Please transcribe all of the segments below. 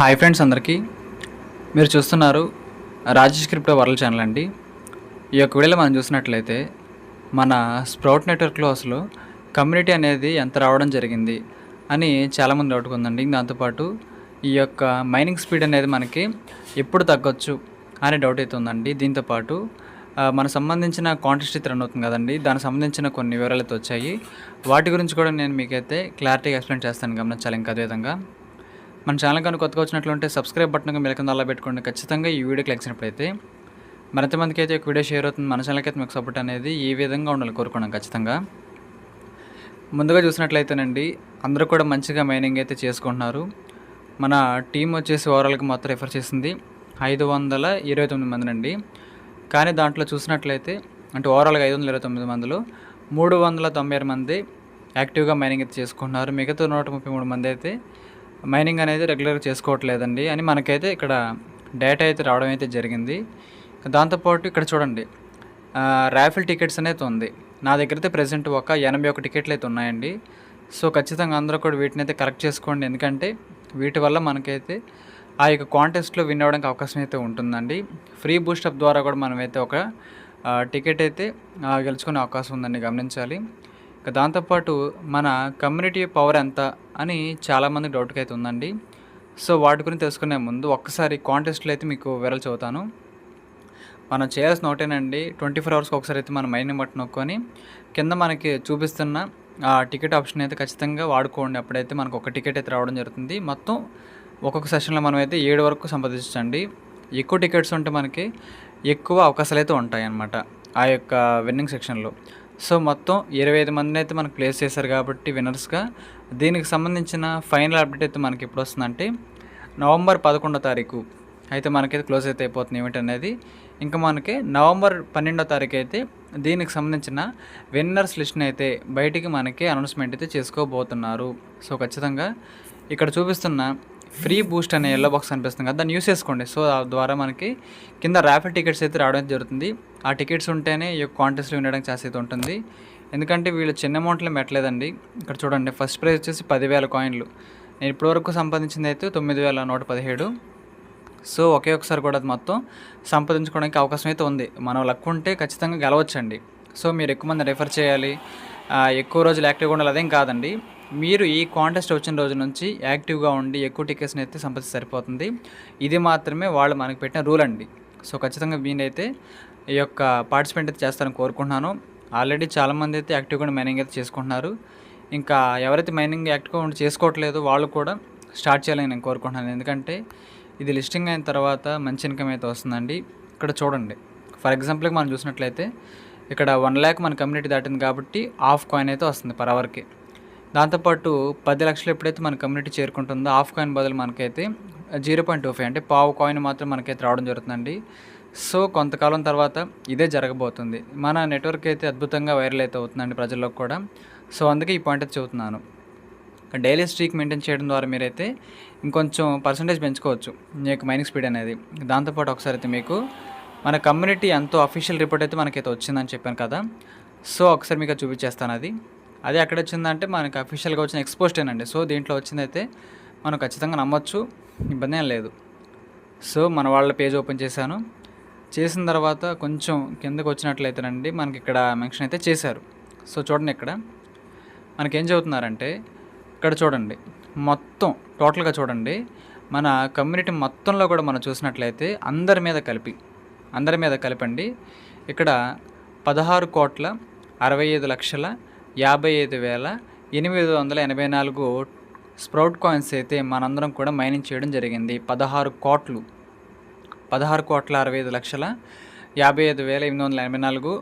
Hi friends అందరికీ. మీరు చూస్తున్నారు రాజేష్ క్రిప్టో వరల్డ్ ఛానల్ అండి. ఈ యొక్క వీడియోలో మనం చూసినట్లయితే మన స్ప్రౌట్ నెట్వర్క్లో అసలు కమ్యూనిటీ అనేది ఎంత రావడం జరిగింది అని చాలామంది డౌట్ ఉందండి. దాంతోపాటు ఈ యొక్క మైనింగ్ స్పీడ్ అనేది మనకి ఎప్పుడు తగ్గొచ్చు అనే డౌట్ అయితే ఉందండి. దీంతోపాటు ఆ, మనకు సంబంధించిన కాంటెస్ట్ అయితే రన్ అవుతుంది కదండి. దానికి సంబంధించిన కొన్ని వివరాలు అయితే వచ్చాయి. వాటి గురించి కూడా నేను మీకైతే క్లారిటీగా ఎక్స్ప్లెయిన్ చేస్తాను. గమనించాలి ఇంకా అదేవిధంగా. మన ఛానల్ కనుక కొత్తగా వచ్చినట్లుంటే సబ్స్క్రైబ్ బటన్ మెలకుండా అలా పెట్టుకోండి. ఖచ్చితంగా ఈ వీడియోకి మరింత మరింతమందికి అయితే ఒక వీడియో షేర్ అవుతుంది. మన ఛానల్కి అయితే మీకు సపోర్ట్ అనేది ఈ విధంగా ఉండాలి కోరుకున్నాం ఖచ్చితంగా. ముందుగా చూసినట్లయితేనండి అందరూ కూడా మంచిగా మైనింగ్ అయితే చేసుకుంటున్నారు. మన టీం వచ్చేసి ఓవరాల్కి మొత్తం రిఫర్ చేసింది ఐదు వందల ఇరవై తొమ్మిది మందినండి. కానీ దాంట్లో చూసినట్లయితే అంటే ఓవరాల్గా ఐదు వందల ఇరవై తొమ్మిది మందిలో మూడు వందల తొంభై ఆరు మంది యాక్టివ్గా మైనింగ్ అయితే చేసుకుంటున్నారు. మిగతా నూట ముప్పై మూడు మంది అయితే మైనింగ్ అనేది రెగ్యులర్గా చేసుకోవట్లేదండి అని మనకైతే ఇక్కడ డేటా అయితే రావడం అయితే జరిగింది. దాంతోపాటు ఇక్కడ చూడండి ర్యాఫిల్ టికెట్స్ అనేది ఉంది. నా దగ్గర అయితే ప్రజెంట్ ఒక ఎనభై ఒక టికెట్లు అయితే ఉన్నాయండి. సో ఖచ్చితంగా అందరూ కూడా వీటిని అయితే కరెక్ట్ చేసుకోండి. ఎందుకంటే వీటి వల్ల మనకైతే ఆ యొక్క కాంటెస్ట్లో విన్ అవ్వడానికి అవకాశం అయితే ఉంటుందండి. ఫ్రీ బూస్టప్ ద్వారా కూడా మనమైతే ఒక టికెట్ అయితే గెలుచుకునే అవకాశం ఉందండి. గమనించాలి. దాంతోపాటు మన కమ్యూనిటీ పవర్ ఎంత అని చాలామంది డౌట్కి అయితే ఉందండి. సో వాటి గురించి తెలుసుకునే ముందు ఒక్కసారి కాంటెస్ట్లో అయితే మీకు వివరాలు చదువుతాను మనం చేయాల్సిన ఒకటేనండి ట్వంటీ ఫోర్ అవర్స్కి ఒకసారి అయితే మనం మైండ్ బట్టి నొక్కొని కింద మనకి చూపిస్తున్న ఆ టికెట్ ఆప్షన్ అయితే ఖచ్చితంగా వాడుకోండి. అప్పుడైతే మనకు ఒక టికెట్ అయితే రావడం జరుగుతుంది. మొత్తం ఒక్కొక్క సెషన్లో మనం అయితే ఏడు వరకు సంపాదించండి ఎక్కువ టికెట్స్ ఉంటే మనకి ఎక్కువ అవకాశాలు అయితే ఉంటాయి అన్నమాట ఆ యొక్క విన్నింగ్ సెక్షన్లో. సో మొత్తం ఇరవై ఐదు మందిని అయితే మనకు ప్లేస్ చేశారు కాబట్టి విన్నర్స్గా దీనికి సంబంధించిన ఫైనల్ అప్డేట్ అయితే మనకి ఎప్పుడు వస్తుందంటే నవంబర్ పదకొండో తారీఖు అయితే మనకైతే క్లోజ్ అయితే అయిపోతుంది ఏమిటి అనేది. ఇంకా మనకి నవంబర్ పన్నెండో తారీఖు అయితే దీనికి సంబంధించిన విన్నర్స్ లిస్ట్ని అయితే బయటికి మనకి అనౌన్స్మెంట్ అయితే చేసుకోబోతున్నారు. సో ఖచ్చితంగా ఇక్కడ చూపిస్తున్న ఫ్రీ బూస్ట్ అనే ఎల్లో బాక్స్ అనిపిస్తుంది కదా దాన్ని యూస్ చేసుకోండి. సో ఆ ద్వారా మనకి కింద ర్యాపిడ్ టికెట్స్ అయితే రావడం జరుగుతుంది. ఆ టికెట్స్ ఉంటేనే ఈ యొక్క కాంటెస్ట్లో వినడానికి ఛాన్స్ అయితే ఉంటుంది. ఎందుకంటే వీళ్ళు చిన్న అమౌంట్లో పెట్టలేదండి ఇక్కడ చూడండి ఫస్ట్ ప్రైజ్ వచ్చేసి పదివేల కాయిన్లు నేను ఇప్పటివరకు సంపాదించింది అయితే తొమ్మిది వేల నూట పదిహేడు. సో ఒకే ఒకసారి కూడా అది మొత్తం సంపాదించుకోవడానికి అవకాశం అయితే ఉంది. మనం లక్ ఉంటే ఖచ్చితంగా గెలవచ్చండి. సో మీరు ఎక్కువ మంది రెఫర్ చేయాలి. ఎక్కువ రోజులు యాక్టివ్గా ఉండాలి అదేం కాదండి. మీరు ఈ కాంటెస్ట్ వచ్చిన రోజు నుంచి యాక్టివ్గా ఉండి ఎక్కువ టికెట్స్ని అయితే సంపాదించి సరిపోతుంది. ఇది మాత్రమే వాళ్ళు మనకు పెట్టిన రూల్ అండి. సో ఖచ్చితంగా మీనైతే ఈ యొక్క పార్టిసిపేట్ అయితే చేస్తారని కోరుకుంటున్నాను. ఆల్రెడీ చాలామంది అయితే యాక్టివ్గా మైనింగ్ అయితే చేసుకుంటున్నారు. ఇంకా ఎవరైతే మైనింగ్ యాక్టివ్గా ఉండి చేసుకోవట్లేదు వాళ్ళు కూడా స్టార్ట్ చేయాలని నేను కోరుకుంటున్నాను. ఎందుకంటే ఇది లిస్టింగ్ అయిన తర్వాత మంచి ఇన్కమ్ అయితే వస్తుందండి. ఇక్కడ చూడండి. ఫర్ ఎగ్జాంపుల్కి మనం చూసినట్లయితే ఇక్కడ వన్ ల్యాక్ మన కమ్యూనిటీ దాటింది కాబట్టి హాఫ్ కాయిన్ అయితే వస్తుంది పర్ అవర్కి దాంతోపాటు పది లక్షలు ఎప్పుడైతే మన కమ్యూనిటీ చేరుకుంటుందో హాఫ్ కాయిన్ బదులు మనకైతే జీరో పాయింట్ టూ ఫైవ్ అంటే పావు కాయిన్ మాత్రం మనకైతే రావడం జరుగుతుందండి. సో కొంతకాలం తర్వాత ఇదే జరగబోతుంది. మన నెట్వర్క్ అయితే అద్భుతంగా వైరల్ అయితే అవుతుందండి ప్రజల్లో కూడా. సో అందుకే ఈ పాయింట్ అయితే చెబుతున్నాను. డైలీ స్ట్రీక్ మెయింటైన్ చేయడం ద్వారా మీరైతే ఇంకొంచెం పర్సంటేజ్ పెంచుకోవచ్చు మీ యొక్క మైనింగ్ స్పీడ్ అనేది. దాంతోపాటు ఒకసారి అయితే మీకు మన కమ్యూనిటీ ఎంతో అఫీషియల్ రిపోర్ట్ అయితే మనకైతే వచ్చిందని చెప్పాను కదా. సో ఒకసారి మీకు చూపించేస్తాను అది. అది ఎక్కడ వచ్చిందంటే మనకి అఫీషియల్గా వచ్చిన ఎక్స్పోస్టేనండి సో దీంట్లో వచ్చిందైతే మనం ఖచ్చితంగా నమ్మొచ్చు ఇబ్బంది ఏం లేదు. సో మన వాళ్ళ పేజ్ ఓపెన్ చేశాను. చేసిన తర్వాత కొంచెం కిందకు వచ్చినట్లయితేనండి మనకి ఇక్కడ మెన్షన్ అయితే చేశారు. సో చూడండి ఇక్కడ. మనకేం చెబుతున్నారంటే ఇక్కడ చూడండి. మొత్తం టోటల్గా చూడండి. మన కమ్యూనిటీ మొత్తంలో కూడా మనం చూసినట్లయితే అందరి మీద కలిపి అందరి మీద కలిపండి. ఇక్కడ పదహారు కోట్ల అరవై ఐదు లక్షల యాభై ఐదు వేల ఎనిమిది వందల ఎనభై నాలుగు స్ప్రౌట్ కాయిన్స్ అయితే మనందరం కూడా మైనింగ్ చేయడం జరిగింది. పదహారు కోట్లు. పదహారు కోట్ల అరవై ఐదు లక్షల యాభై ఐదు వేల ఎనిమిది వందల ఎనభై నాలుగు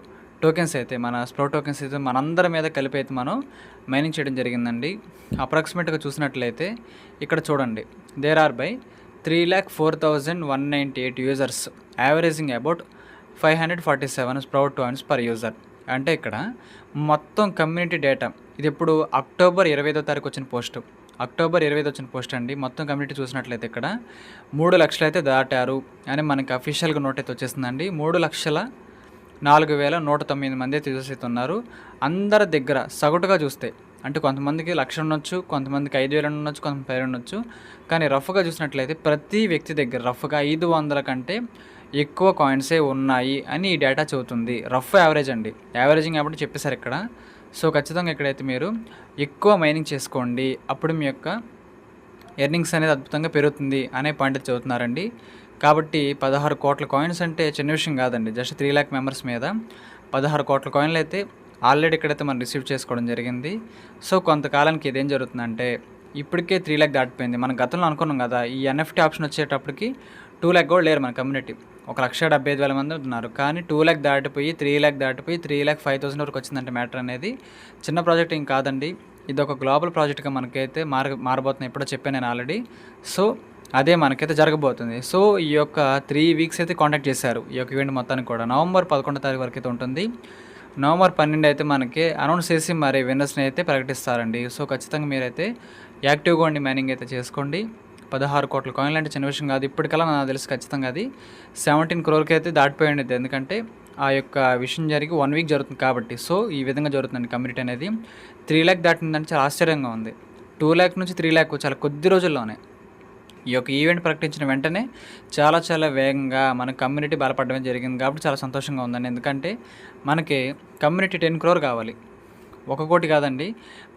టోకెన్స్ అయితే మన స్ప్రో టోకెన్స్ అయితే మనందరి మీద కలిపి అయితే మనం మైనింగ్ చేయడం జరిగిందండి. అప్రాక్సిమేట్గా చూసినట్లయితే ఇక్కడ చూడండి. There are by three lakh four thousand one ninety eight users averaging about five hundred forty seven sprout coins per user అంటే ఇక్కడ మొత్తం కమ్యూనిటీ డేటా ఇది ఇప్పుడు అక్టోబర్ ఇరవై ఐదో తారీఖు వచ్చిన పోస్టు అక్టోబర్ ఇరవై వచ్చిన పోస్ట్ అండి. మొత్తం కమ్యూనిటీ చూసినట్లయితే ఇక్కడ మూడు లక్షలు అయితే దాటారు అని మనకి అఫీషియల్గా నోట్ అయితే వచ్చేసిందండి. మూడు లక్షల నాలుగు వేల నూట తొమ్మిది మంది అయితే యూజర్స్ అయితే ఉన్నారు. అందరి దగ్గర సగటుగా చూస్తే అంటే కొంతమందికి లక్ష ఉండొచ్చు కొంతమందికి ఐదు వేలు ఉండొచ్చు కొంతమంది పేరు ఉండొచ్చు. కానీ రఫ్గా చూసినట్లయితే ప్రతి వ్యక్తి దగ్గర రఫ్గా ఐదు వందల కంటే ఎక్కువ కాయిన్సే ఉన్నాయి అని ఈ డేటా చెబుతుంది. రఫ్ యావరేజ్ అండి. యావరేజింగ్ కాబట్టి చెప్పేశారు ఇక్కడ. సో ఖచ్చితంగా ఇక్కడైతే మీరు ఎక్కువ మైనింగ్ చేసుకోండి. అప్పుడు మీ యొక్క ఎర్నింగ్స్ అనేది అద్భుతంగా పెరుగుతుంది అనే పాయింట్ చదువుతున్నారండి కాబట్టి పదహారు కోట్ల కాయిన్స్ అంటే చిన్న విషయం కాదండి. జస్ట్ త్రీ ల్యాక్ మెంబర్స్ మీద పదహారు కోట్ల కాయిన్లు అయితే ఆల్రెడీ ఇక్కడైతే మనం రిసీవ్ చేసుకోవడం జరిగింది. సో కొంతకాలానికి ఇదేం జరుగుతుందంటే ఇప్పటికే త్రీ ల్యాక్ దాటిపోయింది. మనం గతంలో అనుకున్నాం కదా ఈ ఎన్ఎఫ్టీ ఆప్షన్ వచ్చేటప్పటికి టూ ల్యాక్ కూడా లేరు మన కమ్యూనిటీ. ఒక లక్ష డెబ్బై ఐదు వేల మంది ఉన్నారు కానీ టూ ల్యాక్ దాటిపోయి త్రీ ల్యాక్ దాటిపోయి త్రీ ల్యాక్ ఫైవ్ థౌసండ్ వరకు వచ్చిందంటే మ్యాటర్ అనేది. చిన్న ప్రాజెక్ట్ ఏం కాదండి. ఇది ఒక గ్లోబల్ ప్రాజెక్ట్గా మనకైతే మార మారబోతుంది ఎప్పుడో చెప్పాను నేను ఆల్రెడీ. సో అదే మనకైతే జరగబోతుంది. సో ఈ యొక్క త్రీ వీక్స్ అయితే కాంటాక్ట్ చేశారు ఈ యొక్క ఈవెంట్ మొత్తానికి కూడా. నవంబర్ పదకొండో తారీఖు వరకు అయితే ఉంటుంది. నవంబర్ పన్నెండు అయితే మనకి అనౌన్స్ చేసి మరి విన్నర్స్ని అయితే ప్రకటిస్తారండి. సో ఖచ్చితంగా మీరైతే యాక్టివ్గా ఉండి మైనింగ్ అయితే చేసుకోండి. పదహారు కోట్ల కాయిన్లు అంటే చిన్న విషయం కాదు. ఇప్పటికల్లా నాకు తెలుసు ఖచ్చితంగా అది సెవెంటీన్ క్రోర్కి అయితే దాటిపోయి ఉండేది. ఎందుకంటే ఆ యొక్క విషయం జరిగి వన్ వీక్ జరుగుతుంది కాబట్టి. సో ఈ విధంగా జరుగుతుందండి కమ్యూనిటీ అనేది. త్రీ ల్యాక్ దాటిందంటే చాలా ఆశ్చర్యంగా ఉంది. టూ ల్యాక్ నుంచి త్రీ ల్యాక్ చాలా కొద్ది రోజుల్లోనే ఈ యొక్క ఈవెంట్ ప్రకటించిన వెంటనే చాలా చాలా వేగంగా మన కమ్యూనిటీ బలపడమే జరిగింది కాబట్టి చాలా సంతోషంగా ఉందండి. ఎందుకంటే మనకి కమ్యూనిటీ టెన్ క్రోర్ కావాలి. ఒక కోటి కాదండి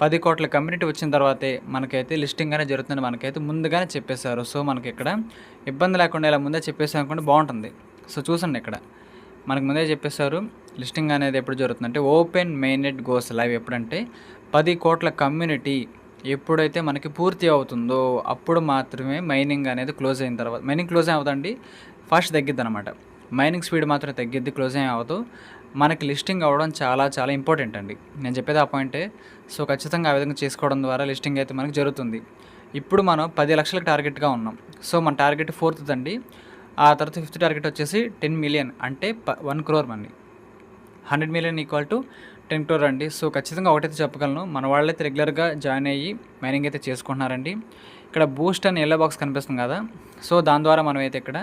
పది కోట్ల కమ్యూనిటీ వచ్చిన తర్వాతే మనకైతే లిస్టింగ్ అనేది జరుగుతుంది. మనకైతే ముందుగానే చెప్పేశారు. సో మనకి ఇక్కడ ఇబ్బంది లేకుండా ఇలా ముందే చెప్పేసాం అనుకుంటే బాగుంటుంది. సో చూసండి ఇక్కడ. మనకు ముందే చెప్పేశారు లిస్టింగ్ అనేది ఎప్పుడు జరుగుతుంది అంటే ఓపెన్ మెయినెడ్ గోస్ లైవ్ ఎప్పుడంటే పది కోట్ల కమ్యూనిటీ ఎప్పుడైతే మనకి పూర్తి అవుతుందో అప్పుడు మాత్రమే మైనింగ్ అనేది క్లోజ్ అయిన తర్వాత మైనింగ్ క్లోజ్ అవుతుందండి ఫాస్ట్ తగ్గిద్ది అనమాట మైనింగ్ స్పీడ్ మాత్రం తగ్గిద్ది క్లోజ్ ఏం అవ్వదు మనకి లిస్టింగ్ అవ్వడం చాలా చాలా ఇంపార్టెంట్ అండి. నేను చెప్పేది ఆ పాయింటే సో ఖచ్చితంగా ఆ విధంగా చేసుకోవడం ద్వారా లిస్టింగ్ అయితే మనకి జరుగుతుంది. ఇప్పుడు మనం పది లక్షలకు టార్గెట్గా ఉన్నాం. సో మన టార్గెట్ ఫోర్త్ అండి ఆ తర్వాత ఫిఫ్త్ టార్గెట్ వచ్చేసి టెన్ మిలియన్ అంటే ప one crore money hundred million equal to ten crore అండి. సో ఖచ్చితంగా ఒకటైతే చెప్పగలను మన వాళ్ళైతే రెగ్యులర్గా జాయిన్ అయ్యి మైనింగ్ అయితే చేసుకుంటున్నారండి. ఇక్కడ బూస్ట్ అని ఎల్లో బాక్స్ కనిపిస్తుంది కదా. సో దాని ద్వారా మనం అయితే ఇక్కడ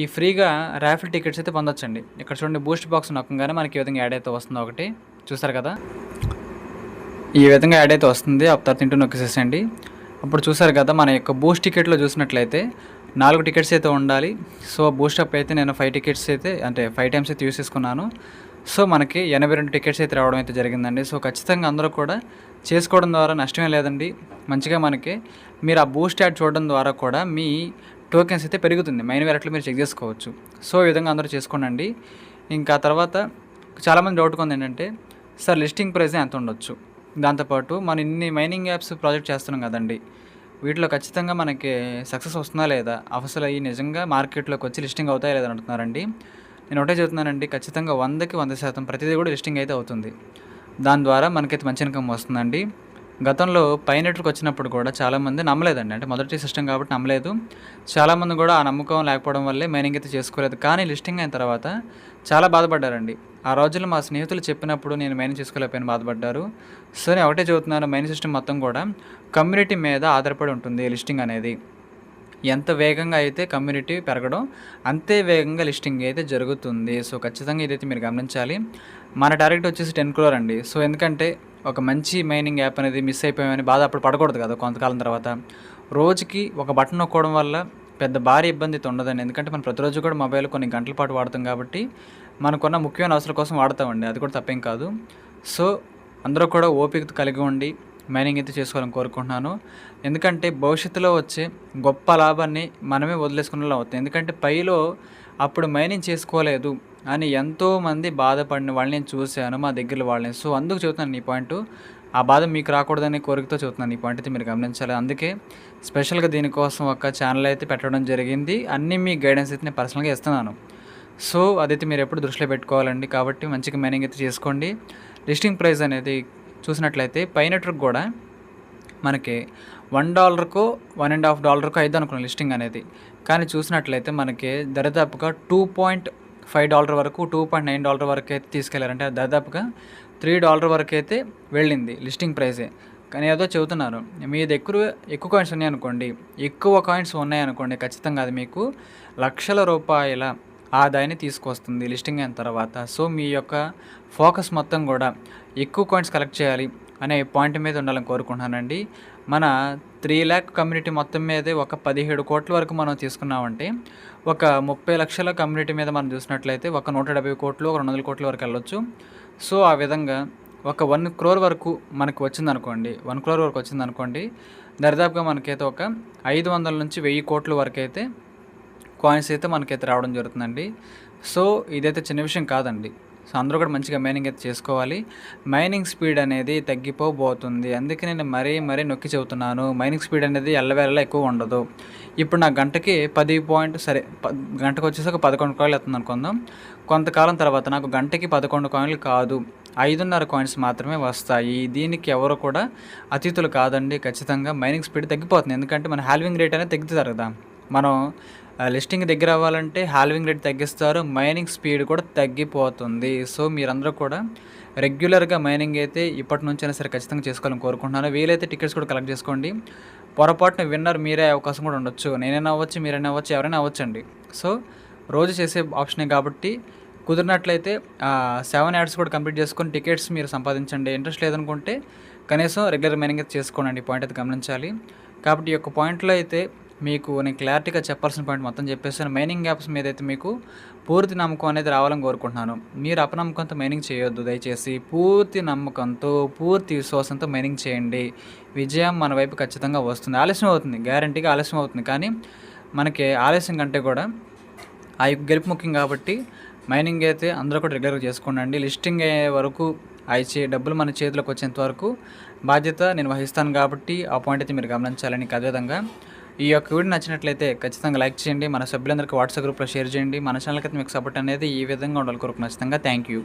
ఈ ఫ్రీగా ర్యాఫిల్ టికెట్స్ అయితే పొందొచ్చండి. ఇక్కడ చూడండి బూస్ట్ బాక్స్ నొక్కగానే మనకి ఈ విధంగా యాడ్ అయితే వస్తుంది ఒకటి. చూసారు కదా? ఈ విధంగా యాడ్ అయితే వస్తుంది. అప్ తర్వాత ఇంటూ నొక్కేసేసండి అప్పుడు చూసారు కదా మన యొక్క బూస్ట్ టికెట్లో చూసినట్లయితే నాలుగు టికెట్స్ అయితే ఉండాలి. సో బూస్ట్ అప్ అయితే నేను ఫైవ్ టికెట్స్ అయితే అంటే ఫైవ్ టైమ్స్ అయితే యూస్ చేసుకున్నాను. సో మనకి ఎనభై రెండు టికెట్స్ అయితే రావడం అయితే జరిగిందండి. సో ఖచ్చితంగా అందరూ కూడా చేసుకోవడం ద్వారా నష్టమే లేదండి. మంచిగా మనకి మీరు ఆ బూస్ట్ యాడ్ చూడడం ద్వారా కూడా మీ టోకెన్స్ అయితే పెరుగుతుంది. మెయిన్ వ్యాలెట్లో మీరు చెక్ చేసుకోవచ్చు. సో ఈ విధంగా అందరూ చేసుకోనండి. ఇంకా తర్వాత చాలామంది డౌట్ కొంది ఏంటంటే సార్ లిస్టింగ్ ప్రైస్ ఎంత ఉండొచ్చు? దాంతోపాటు మనం ఇన్ని మైనింగ్ యాప్స్ ప్రాజెక్ట్ చేస్తున్నాం కదండి. వీటిలో ఖచ్చితంగా మనకి సక్సెస్ వస్తుందా లేదా? అసలు అవి నిజంగా మార్కెట్లోకి వచ్చి లిస్టింగ్ అవుతాయా లేదని అంటున్నారండి నేను ఒకటే చెప్తున్నానండి ఖచ్చితంగా వందకి వంద శాతం ప్రతిదీ కూడా లిస్టింగ్ అయితే అవుతుంది. దాని ద్వారా మనకైతే మంచి ఇన్కమ్ వస్తుందండి. గతంలో పై నెట్వర్క్ వచ్చినప్పుడు కూడా చాలామంది నమ్మలేదండి. అంటే మొదటి సిస్టమ్ కాబట్టి నమ్మలేదు. చాలామంది కూడా ఆ నమ్మకం లేకపోవడం వల్లే మైనింగ్ అయితే చేసుకోలేదు. కానీ లిస్టింగ్ అయిన తర్వాత చాలా బాధపడ్డారండి. ఆ రోజుల్లో మా స్నేహితులు చెప్పినప్పుడు నేను మైనింగ్ చేసుకోలేకపోయిన బాధపడ్డారు. సో నేను ఒకటే చదువుతున్నాను మైనింగ్ సిస్టమ్ మొత్తం కూడా కమ్యూనిటీ మీద ఆధారపడి ఉంటుంది లిస్టింగ్ అనేది. ఎంత వేగంగా అయితే కమ్యూనిటీ పెరగడం అంతే వేగంగా లిస్టింగ్ అయితే జరుగుతుంది. సో ఖచ్చితంగా ఇదైతే మీరు గమనించాలి. మన టార్గెట్ వచ్చేసి టెన్ క్రోర్ అండి. సో ఎందుకంటే ఒక మంచి మైనింగ్ యాప్ అనేది మిస్ అయిపోయామని బాధ అప్పుడు పడకూడదు కదా కొంతకాలం తర్వాత. రోజుకి ఒక బటన్ నొక్కోవడం వల్ల పెద్ద భారీ ఇబ్బంది అయితే ఉండదండి. ఎందుకంటే మనం ప్రతిరోజు కూడా మొబైల్ కొన్ని గంటల పాటు వాడతాం కాబట్టి మనకున్న ముఖ్యమైన అవసరం కోసం వాడతామండి. అది కూడా తప్పేం కాదు. సో అందరూ కూడా ఓపిక కలిగి ఉండి మైనింగ్ అయితే చేసుకోవాలని కోరుకుంటున్నాను. ఎందుకంటే భవిష్యత్తులో వచ్చే గొప్ప లాభాన్ని మనమే వదిలేసుకునేలా అవుతుంది. ఎందుకంటే పైలో అప్పుడు మైనింగ్ చేసుకోలేదు అని ఎంతోమంది బాధపడిన వాళ్ళని నేను చూశాను మా దగ్గర వాళ్ళని. సో అందుకు చెబుతున్నాను ఈ పాయింట్. ఆ బాధ మీకు రాకూడదనే కోరికతో చెబుతున్నాను ఈ పాయింట్ అయితే మీరు గమనించాలి. అందుకే స్పెషల్గా దీనికోసం ఒక ఛానల్ అయితే పెట్టడం జరిగింది. అన్నీ మీ గైడెన్స్ అయితే నేను పర్సనల్గా ఇస్తున్నాను. సో అదైతే మీరు ఎప్పుడు దృష్టిలో పెట్టుకోవాలండి. కాబట్టి మంచిగా మైనింగ్ అయితే చేసుకోండి. లిస్టింగ్ ప్రైస్ అనేది చూసినట్లయితే పైన ట్రిక్ కూడా మనకి వన్ డాలర్కు వన్ అండ్ హాఫ్ డాలర్కు అయితే అనుకున్నాం లిస్టింగ్ అనేది. కానీ చూసినట్లయితే మనకి దరిదాపుగా టూ పాయింట్ ఫైవ్ డాలర్ వరకు టూ పాయింట్ నైన్ డాలర్ వరకు అయితే తీసుకెళ్ళారంటే దాదాపుగా త్రీ డాలర్ వరకు అయితే వెళ్ళింది లిస్టింగ్ ప్రైజే. కానీ ఏదో చెబుతున్నారు మీది ఎక్కువ ఎక్కువ కాయిన్స్ ఉన్నాయనుకోండి ఎక్కువ కాయిన్స్ ఉన్నాయి అనుకోండి ఖచ్చితంగా అది మీకు లక్షల రూపాయల ఆదాయాన్ని తీసుకొస్తుంది లిస్టింగ్ అయిన తర్వాత. సో మీ యొక్క ఫోకస్ మొత్తం కూడా ఎక్కువ కాయిన్స్ కలెక్ట్ చేయాలి అనే పాయింట్ మీద ఉండాలని కోరుకుంటున్నానండి. మన త్రీ ల్యాక్ కమ్యూనిటీ మొత్తం మీదే ఒక పదిహేడు కోట్ల వరకు మనం తీసుకున్నామంటే ఒక ముప్పై లక్షల కమ్యూనిటీ మీద మనం చూసినట్లయితే ఒక నూట డెబ్బై కోట్లు ఒక రెండు వందల కోట్ల వరకు వెళ్ళొచ్చు. సో ఆ విధంగా ఒక వన్ క్రోర్ వరకు మనకు వచ్చిందనుకోండి వన్ క్రోర్ వరకు వచ్చిందనుకోండి దరిదాపుగా మనకైతే ఒక ఐదు వందల నుంచి వెయ్యి కోట్ల వరకు అయితే కాయిన్స్ అయితే మనకైతే రావడం జరుగుతుందండి. సో ఇదైతే చిన్న విషయం కాదండి. సో అందరూ కూడా మంచిగా మైనింగ్ అయితే చేసుకోవాలి. మైనింగ్ స్పీడ్ అనేది తగ్గిపోబోతుంది. అందుకే నేను మరీ మరీ నొక్కి చెబుతున్నాను. మైనింగ్ స్పీడ్ అనేది ఎల్లవేళలా ఎక్కువ ఉండదు. ఇప్పుడు నా గంటకి పది పాయింట్ సరే ప- గంటకు వచ్చేసి ఒక పదకొండు కాయిన్లు అవుతుంది అనుకుందాం. కొంతకాలం తర్వాత నాకు గంటకి పదకొండు కాయిన్లు కాదు. ఐదున్నర కాయిన్స్ మాత్రమే వస్తాయి. దీనికి ఎవరు కూడా అతిథులు కాదండి. ఖచ్చితంగా మైనింగ్ స్పీడ్ తగ్గిపోతుంది. ఎందుకంటే మన హాల్వింగ్ రేట్ అనేది తగ్గుతారు కదా. మనం లిస్టింగ్ దగ్గర అవ్వాలంటే హాల్వింగ్ రేట్ తగ్గిస్తారు మైనింగ్ స్పీడ్ కూడా తగ్గిపోతుంది. సో మీరందరూ కూడా రెగ్యులర్గా మైనింగ్ అయితే ఇప్పటి నుంచైనా సరే ఖచ్చితంగా చేసుకోవాలని కోరుకుంటున్నాను. వీలైతే టికెట్స్ కూడా కలెక్ట్ చేసుకోండి. పొరపాటున విన్నర్ మీరే అవకాశం కూడా ఉండొచ్చు. నేనైనా అవ్వచ్చు మీరైనా అవ్వచ్చు ఎవరైనా అవ్వచ్చండి. సో రోజు చేసే ఆప్షనే కాబట్టి కుదిరినట్లయితే సెవెన్ యాడ్స్ కూడా కంప్లీట్ చేసుకొని టికెట్స్ మీరు సంపాదించండి. ఇంట్రెస్ట్ లేదనుకుంటే కనీసం రెగ్యులర్ మైనింగ్ అయితే చేసుకోండి పాయింట్ అయితే గమనించాలి. కాబట్టి ఈ యొక్క పాయింట్లో అయితే మీకు నేను క్లారిటీగా చెప్పాల్సిన పాయింట్ మొత్తం చెప్పేస్తాను మైనింగ్ యాప్స్ మీద అయితే మీకు పూర్తి నమ్మకం అనేది రావాలని కోరుకుంటున్నాను. మీరు అపనమ్మకంతో మైనింగ్ చేయొద్దు. దయచేసి పూర్తి నమ్మకంతో పూర్తి విశ్వాసంతో మైనింగ్ చేయండి. విజయం మన వైపు ఖచ్చితంగా వస్తుంది. ఆలస్యం అవుతుంది. గ్యారంటీగా ఆలస్యం అవుతుంది. కానీ మనకి ఆలస్యం కంటే కూడా ఆ యొక్క గెలుపు ముఖ్యం కాబట్టి మైనింగ్ అయితే అందరూ కూడా రెగ్యులర్గా చేసుకోండి. లిస్టింగ్ అయ్యే వరకు అవి చే డబ్బులు మన చేతిలోకి వచ్చేంత వరకు బాధ్యత నేను వహిస్తాను కాబట్టి ఆ పాయింట్ అయితే మీరు గమనించాలని. అదేవిధంగా ఈ యొక్క వీడియో నచ్చినట్లయితే ఖచ్చితంగా లైక్ చేయండి మన సభ్యులందరికీ వాట్సాప్ గ్రూప్లో షేర్ చేయండి. మన ఛానల్కి అయితే మీకు సపోర్ట్ అనేది ఈ విధంగా ఉండాలి. కొరకు ఖచ్చితంగా థ్యాంక్ యూ